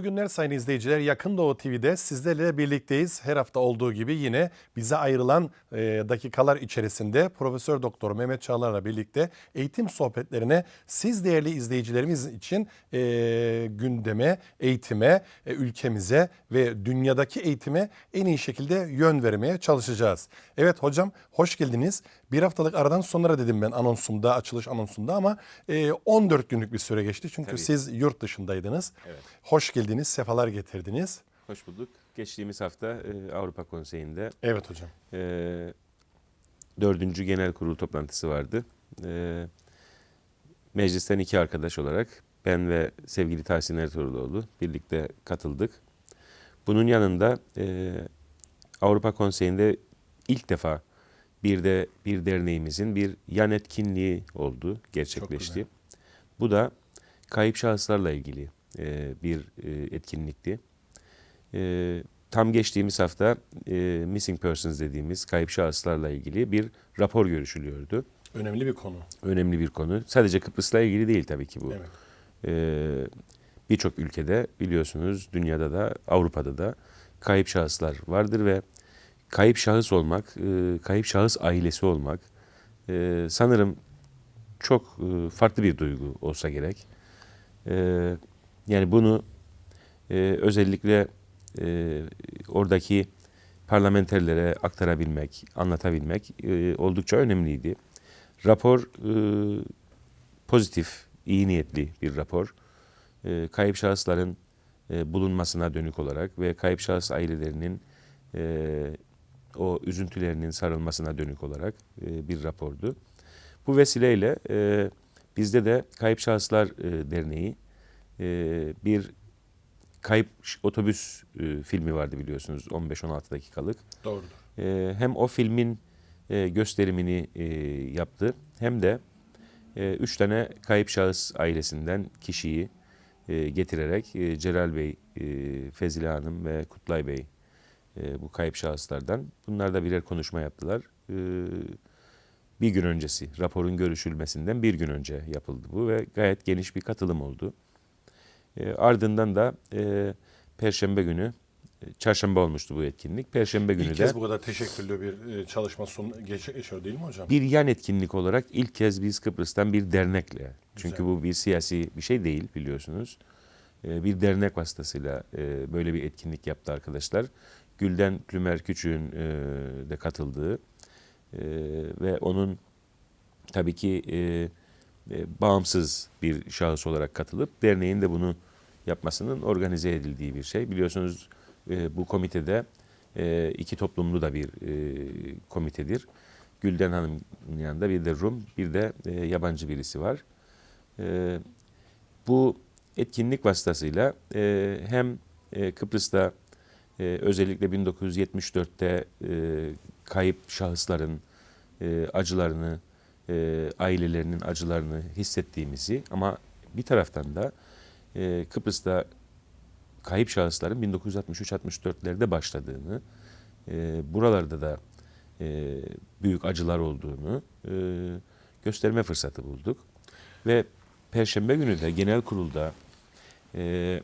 Mutlu günler sayın izleyiciler. Yakın Doğu TV'de sizlerle birlikteyiz. Her hafta olduğu gibi yine bize ayrılan e, dakikalar içerisinde Profesör Doktor Mehmet Çağlar'la birlikte eğitim sohbetlerine siz değerli izleyicilerimiz için e, gündeme, eğitime, e, ülkemize ve dünyadaki eğitime en iyi şekilde yön vermeye çalışacağız. Evet hocam hoş geldiniz. Bir haftalık aradan sonra dedim ben anonsumda, açılış anonsumda ama e, 14 günlük bir süre geçti. Çünkü Tabii. siz yurt dışındaydınız. Evet. Hoş geldiniz, sefalar getirdiniz. Hoş bulduk. Geçtiğimiz hafta e, Avrupa Konseyi'nde Evet hocam. e, dördüncü genel kurul toplantısı vardı. E, meclisten iki arkadaş olarak ben ve sevgili Tahsin Ertuğruloğlu birlikte katıldık. Bunun yanında e, Avrupa Konseyi'nde ilk defa bir de bir derneğimizin bir yan etkinliği oldu, gerçekleşti. Bu da kayıp şahıslarla ilgili e, bir e, etkinlikti. E, tam geçtiğimiz hafta e, Missing Persons dediğimiz kayıp şahıslarla ilgili bir rapor görüşülüyordu. Önemli bir konu. Önemli bir konu. Sadece Kıbrıs'la ilgili değil tabii ki bu. Evet. Ee, birçok ülkede biliyorsunuz dünyada da Avrupa'da da kayıp şahıslar vardır ve kayıp şahıs olmak, e, kayıp şahıs ailesi olmak e, sanırım çok e, farklı bir duygu olsa gerek. Yani bunu özellikle oradaki parlamenterlere aktarabilmek, anlatabilmek oldukça önemliydi. Rapor pozitif, iyi niyetli bir rapor. Kayıp şahısların bulunmasına dönük olarak ve kayıp şahıs ailelerinin o üzüntülerinin sarılmasına dönük olarak e, bir rapordu. Bu vesileyle e, bizde de Kayıp Şahıslar e, Derneği e, bir kayıp otobüs e, filmi vardı biliyorsunuz 15-16 dakikalık. Doğrudur. E, hem o filmin e, gösterimini e, yaptı hem de e, üç tane kayıp şahıs ailesinden kişiyi e, getirerek e, Celal Bey, e, Fezile Hanım ve Kutlay Bey e, bu kayıp şahıslardan bunlar da birer konuşma yaptılar. E, bir gün öncesi raporun görüşülmesinden bir gün önce yapıldı bu ve gayet geniş bir katılım oldu. E, ardından da e, Perşembe günü, e, Çarşamba olmuştu bu etkinlik. Perşembe günü İlk de kez bu kadar teşekküllü bir e, çalışma sonu geçiyor değil mi hocam? bir yan etkinlik olarak ilk kez biz Kıbrıs'tan bir dernekle, çünkü bu bir siyasi bir şey değil biliyorsunuz. Ee, Bir dernek vasıtasıyla e, böyle bir etkinlik yaptı arkadaşlar. Gülden Plümer Küçük'ün e, de katıldığı e, ve onun tabii ki e, e, bağımsız bir şahıs olarak katılıp derneğin de bunu yapmasının organize edildiği bir şey. Biliyorsunuz e, bu komitede e, iki toplumlu da bir e, komitedir. Gülden Hanım'ın yanında bir de Rum, bir de e, yabancı birisi var. E, bu etkinlik vasıtasıyla e, hem e, Kıbrıs'ta e, özellikle 1974'te e, kayıp şahısların e, acılarını, e, ailelerinin acılarını hissettiğimizi ama bir taraftan da Kıbrıs'ta kayıp şahısların 1963-64'lerde başladığını, buralarda da büyük acılar olduğunu gösterme fırsatı bulduk. Ve Perşembe günü de genel kurulda e,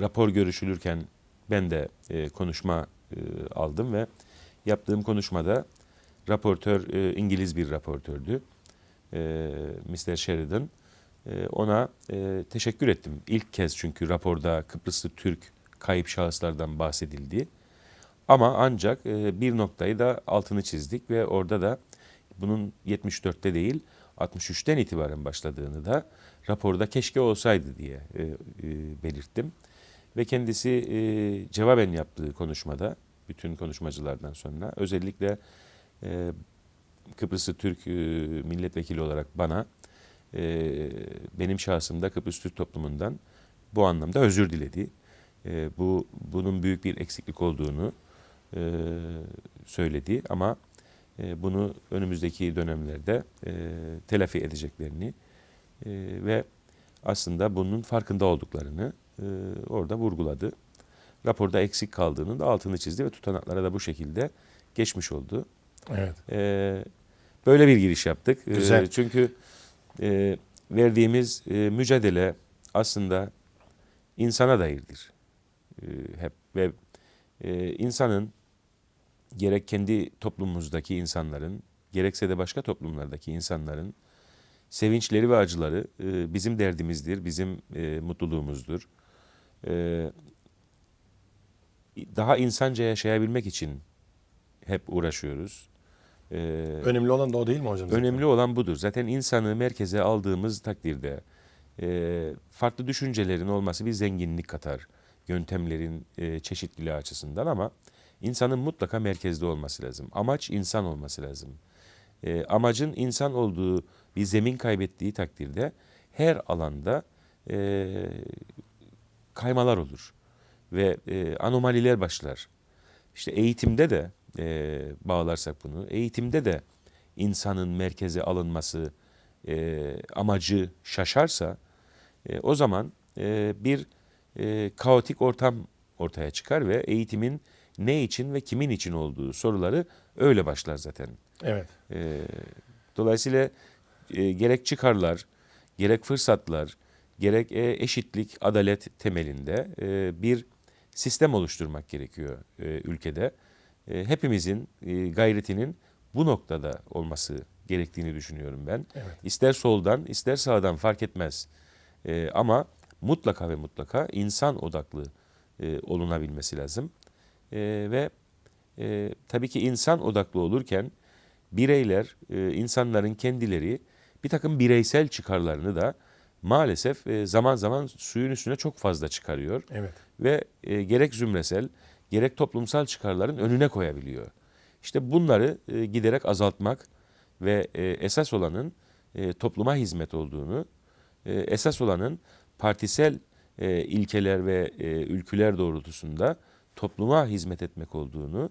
rapor görüşülürken ben de e, konuşma e, aldım ve yaptığım konuşmada raportör e, İngiliz bir raportördü. E, Mr. Sheridan. E, ona e, teşekkür ettim. İlk kez çünkü raporda Kıbrıslı Türk kayıp şahıslardan bahsedildi. Ama ancak e, bir noktayı da altını çizdik ve orada da bunun 74'te değil 63'ten itibaren başladığını da raporda keşke olsaydı diye e, e, belirttim. Ve kendisi e, cevaben yaptığı konuşmada bütün konuşmacılardan sonra özellikle e, Kıbrıslı Türk e, milletvekili olarak bana e, benim şahsımda Kıbrıs Türk toplumundan bu anlamda özür diledi. E, bu bunun büyük bir eksiklik olduğunu e, söyledi ama e, bunu önümüzdeki dönemlerde e, telafi edeceklerini e, ve aslında bunun farkında olduklarını e, orada vurguladı. Raporda eksik kaldığını da altını çizdi ve tutanaklara da bu şekilde geçmiş oldu. Evet. E, böyle bir giriş yaptık. E, Güzel. çünkü e, verdiğimiz e, mücadele aslında insana dairdir. E, hep ve e, insanın gerek kendi toplumumuzdaki insanların gerekse de başka toplumlardaki insanların sevinçleri ve acıları e, bizim derdimizdir, bizim e, mutluluğumuzdur. E, daha insanca yaşayabilmek için hep uğraşıyoruz. E, Önemli olan da o değil mi hocam? zaten? Önemli olan budur. Zaten insanı merkeze aldığımız takdirde e, farklı düşüncelerin olması bir zenginlik katar. Yöntemlerin e, çeşitliliği açısından ama insanın mutlaka merkezde olması lazım. Amaç insan olması lazım. E, amacın insan olduğu bir zemin kaybettiği takdirde her alanda e, kaymalar olur ve e, anomaliler başlar. İşte eğitimde de e, bağlarsak bunu, eğitimde de insanın merkeze alınması e, amacı şaşarsa e, o zaman e, bir e, kaotik ortam ortaya çıkar ve eğitimin ne için ve kimin için olduğu soruları öyle başlar zaten. Evet. E, dolayısıyla e, gerek çıkarlar, gerek fırsatlar, gerek e, eşitlik, adalet temelinde e, bir sistem oluşturmak gerekiyor e, ülkede. Hepimizin gayretinin bu noktada olması gerektiğini düşünüyorum ben. Evet. İster soldan, ister sağdan fark etmez. Ama mutlaka ve mutlaka insan odaklı olunabilmesi lazım. Ve tabii ki insan odaklı olurken bireyler, insanların kendileri bir takım bireysel çıkarlarını da maalesef e, zaman zaman suyun üstüne çok fazla çıkarıyor Evet. ve e, gerek zümresel gerek toplumsal çıkarların önüne koyabiliyor. İşte bunları e, giderek azaltmak ve e, esas olanın e, topluma hizmet olduğunu, e, esas olanın partisel e, ilkeler ve e, ülküler doğrultusunda topluma hizmet etmek olduğunu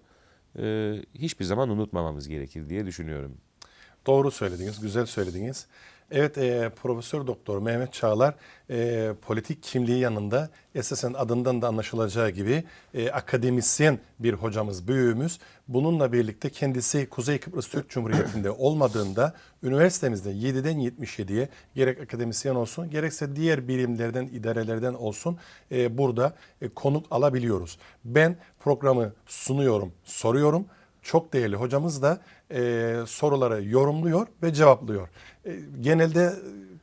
e, hiçbir zaman unutmamamız gerekir diye düşünüyorum. Doğru söylediniz, güzel söylediniz. Evet, e, Profesör Doktor Mehmet Çağlar e, politik kimliği yanında esasen adından da anlaşılacağı gibi e, akademisyen bir hocamız, büyüğümüz. Bununla birlikte kendisi Kuzey Kıbrıs Türk Cumhuriyeti'nde olmadığında üniversitemizde 7'den 77'ye gerek akademisyen olsun gerekse diğer birimlerden, idarelerden olsun e, burada e, konuk alabiliyoruz. Ben programı sunuyorum, soruyorum çok değerli hocamız da e, soruları yorumluyor ve cevaplıyor. E, genelde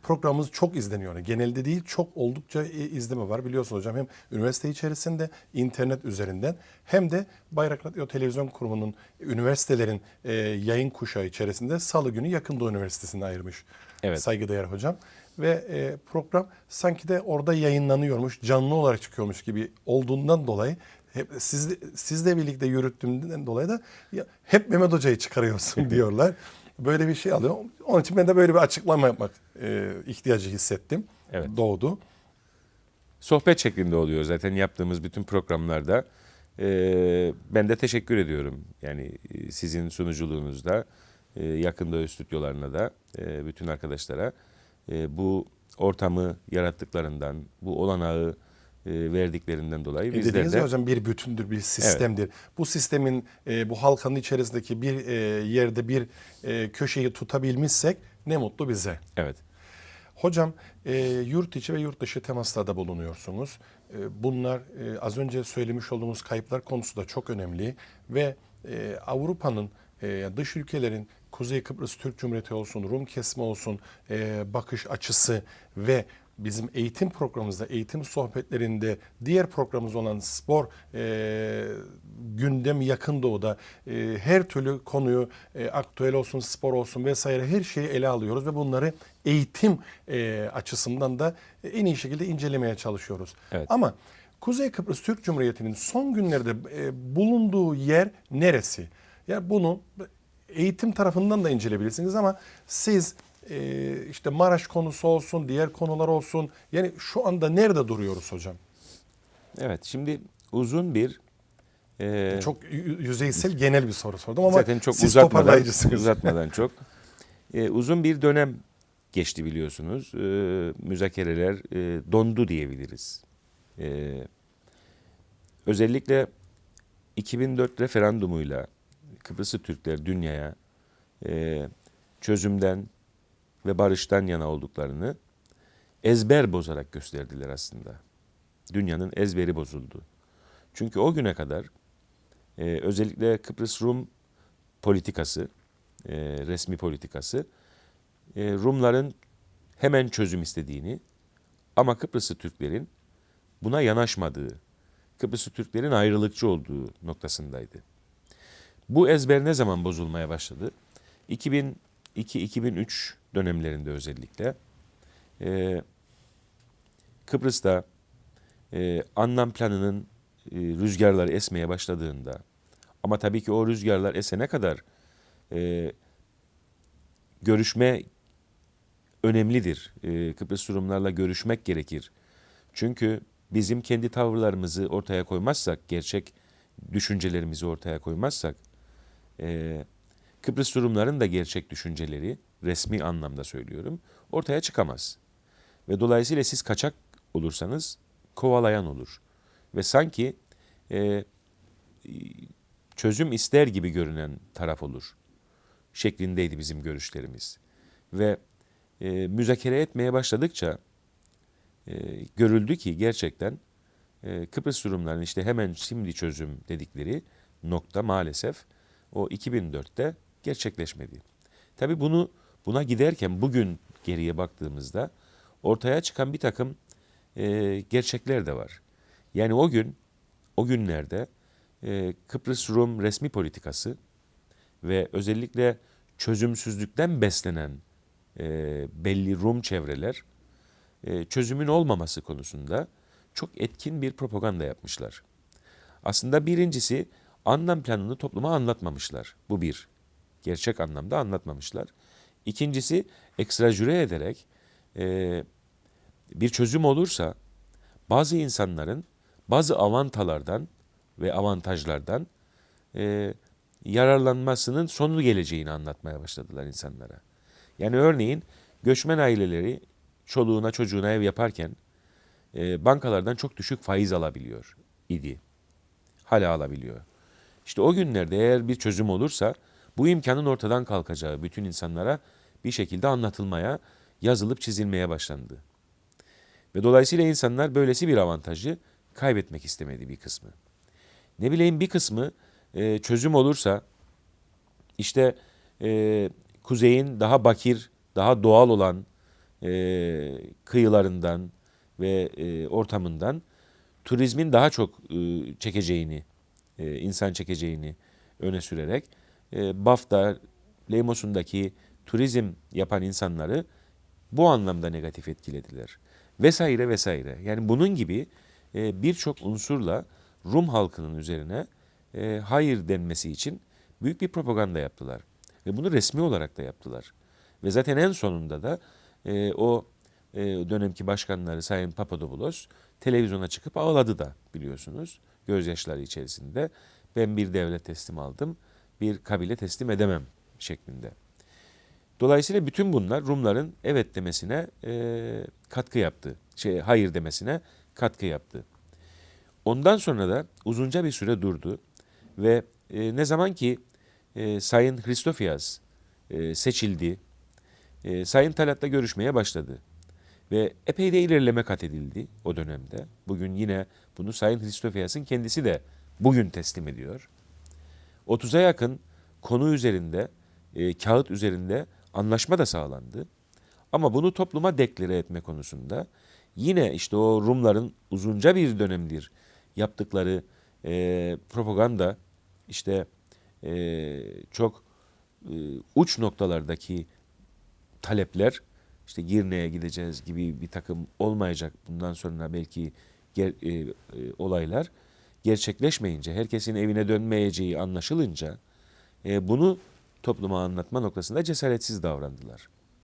programımız çok izleniyor. Genelde değil çok oldukça e, izleme var biliyorsunuz hocam. Hem üniversite içerisinde internet üzerinden hem de Bayrak Radyo Televizyon Kurumu'nun üniversitelerin e, yayın kuşağı içerisinde Salı günü Yakın Doğu Üniversitesi'ne ayırmış. Evet. Saygıdeğer hocam. Ve e, program sanki de orada yayınlanıyormuş, canlı olarak çıkıyormuş gibi olduğundan dolayı hep siz, sizle birlikte yürüttüğümden dolayı da ya, hep Mehmet Hoca'yı çıkarıyorsun diyorlar. Böyle bir şey alıyor. Onun için ben de böyle bir açıklama yapmak e, ihtiyacı hissettim. Evet. Doğdu. sohbet şeklinde oluyor zaten yaptığımız bütün programlarda. Ee, ben de teşekkür ediyorum. Yani e, sizin sunuculuğunuzda, e, yakın doğu stüdyolarına da e, bütün arkadaşlara e, bu ortamı yarattıklarından, bu olanağı e, verdiklerinden dolayı E, bizler dediğiniz de hocam bir bütündür, bir sistemdir. Bu sistemin e, bu halkanın içerisindeki bir e, yerde bir e, köşeyi tutabilmişsek ne mutlu bize. evet Hocam e, yurt içi ve yurt dışı temaslarda bulunuyorsunuz. E, bunlar e, az önce söylemiş olduğumuz kayıplar konusu da çok önemli ve e, Avrupa'nın e, dış ülkelerin Kuzey Kıbrıs Türk Cumhuriyeti olsun, Rum kesme olsun e, bakış açısı ve bizim eğitim programımızda, eğitim sohbetlerinde diğer programımız olan spor e, gündem yakın doğuda e, her türlü konuyu e, aktüel olsun, spor olsun vesaire her şeyi ele alıyoruz ve bunları eğitim e, açısından da en iyi şekilde incelemeye çalışıyoruz. Evet. Ama Kuzey Kıbrıs Türk Cumhuriyeti'nin son günlerde e, bulunduğu yer neresi? Ya bunu eğitim tarafından da inceleyebilirsiniz ama siz e, işte Maraş konusu olsun, diğer konular olsun. Yani şu anda nerede duruyoruz hocam? evet şimdi uzun bir e, Çok yüzeysel genel bir soru sordum ama zaten çok siz uzatmadan uzatmadan çok e, uzun bir dönem geçti biliyorsunuz. E, müzakereler e, dondu diyebiliriz. E, özellikle 2004 referandumuyla Kıbrıslı Türkler dünyaya e, çözümden ve barıştan yana olduklarını ezber bozarak gösterdiler aslında. dünyanın ezberi bozuldu. Çünkü o güne kadar e, özellikle Kıbrıs Rum politikası, e, resmi politikası e, Rumların hemen çözüm istediğini ama Kıbrıslı Türklerin buna yanaşmadığı, Kıbrıslı Türklerin ayrılıkçı olduğu noktasındaydı. Bu ezber ne zaman bozulmaya başladı? 2002-2003 dönemlerinde özellikle e, Kıbrıs'ta e, anlam planının e, rüzgarları esmeye başladığında ama tabii ki o rüzgarlar esene kadar e, görüşme önemlidir. E, Kıbrıs Rumlarla görüşmek gerekir. Çünkü bizim kendi tavırlarımızı ortaya koymazsak, gerçek düşüncelerimizi ortaya koymazsak, e, Kıbrıs Rumların da gerçek düşünceleri, resmi anlamda söylüyorum, ortaya çıkamaz. Ve dolayısıyla siz kaçak olursanız kovalayan olur. Ve sanki e, çözüm ister gibi görünen taraf olur şeklindeydi bizim görüşlerimiz. Ve e, müzakere etmeye başladıkça e, görüldü ki gerçekten e, Kıbrıs Rumların işte hemen şimdi çözüm dedikleri nokta maalesef o 2004'te gerçekleşmedi. Tabii bunu buna giderken bugün geriye baktığımızda ortaya çıkan bir takım e, gerçekler de var. Yani o gün, o günlerde e, Kıbrıs Rum resmi politikası ve özellikle çözümsüzlükten beslenen e, belli Rum çevreler e, çözümün olmaması konusunda çok etkin bir propaganda yapmışlar. Aslında birincisi anlam planını topluma anlatmamışlar. Bu bir. Gerçek anlamda anlatmamışlar. İkincisi ekstrajüre ederek e, bir çözüm olursa bazı insanların bazı avantalardan ve avantajlardan e, yararlanmasının sonu geleceğini anlatmaya başladılar insanlara. Yani örneğin göçmen aileleri çoluğuna çocuğuna ev yaparken e, bankalardan çok düşük faiz alabiliyor idi. Hala alabiliyor. İşte o günlerde eğer bir çözüm olursa bu imkanın ortadan kalkacağı bütün insanlara bir şekilde anlatılmaya, yazılıp çizilmeye başlandı. Ve dolayısıyla insanlar böylesi bir avantajı kaybetmek istemedi bir kısmı. Ne bileyim bir kısmı e, çözüm olursa işte e, kuzeyin daha bakir, daha doğal olan e, kıyılarından ve e, ortamından turizmin daha çok e, çekeceğini, e, insan çekeceğini öne sürerek e, Bafta, Leymos'undaki turizm yapan insanları bu anlamda negatif etkilediler. Vesaire vesaire. Yani bunun gibi e, birçok unsurla Rum halkının üzerine e, hayır denmesi için büyük bir propaganda yaptılar. Ve bunu resmi olarak da yaptılar. Ve zaten en sonunda da o e, dönemki başkanları Sayın Papadopoulos televizyona çıkıp ağladı da biliyorsunuz gözyaşları içerisinde. Ben bir devlet teslim aldım, bir kabile teslim edemem şeklinde. Dolayısıyla bütün bunlar Rumların evet demesine e, katkı yaptı. Şey, hayır demesine katkı yaptı. Ondan sonra da uzunca bir süre durdu ve e, ne zaman ki e, Sayın Hristofias e, seçildi, e, Sayın Talat'la görüşmeye başladı. Ve epey de ilerleme kat edildi o dönemde. Bugün yine bunu Sayın Hristofias'ın kendisi de bugün teslim ediyor. 30'a yakın konu üzerinde, e, kağıt üzerinde anlaşma da sağlandı. Ama bunu topluma deklare etme konusunda yine işte o Rumların uzunca bir dönemdir yaptıkları e, propaganda işte e, çok e, uç noktalardaki talepler işte Girne'ye gideceğiz gibi bir takım olmayacak bundan sonra belki ger, e, e, olaylar gerçekleşmeyince herkesin evine dönmeyeceği anlaşılınca e, bunu topluma anlatma noktasında cesaretsiz davrandılar.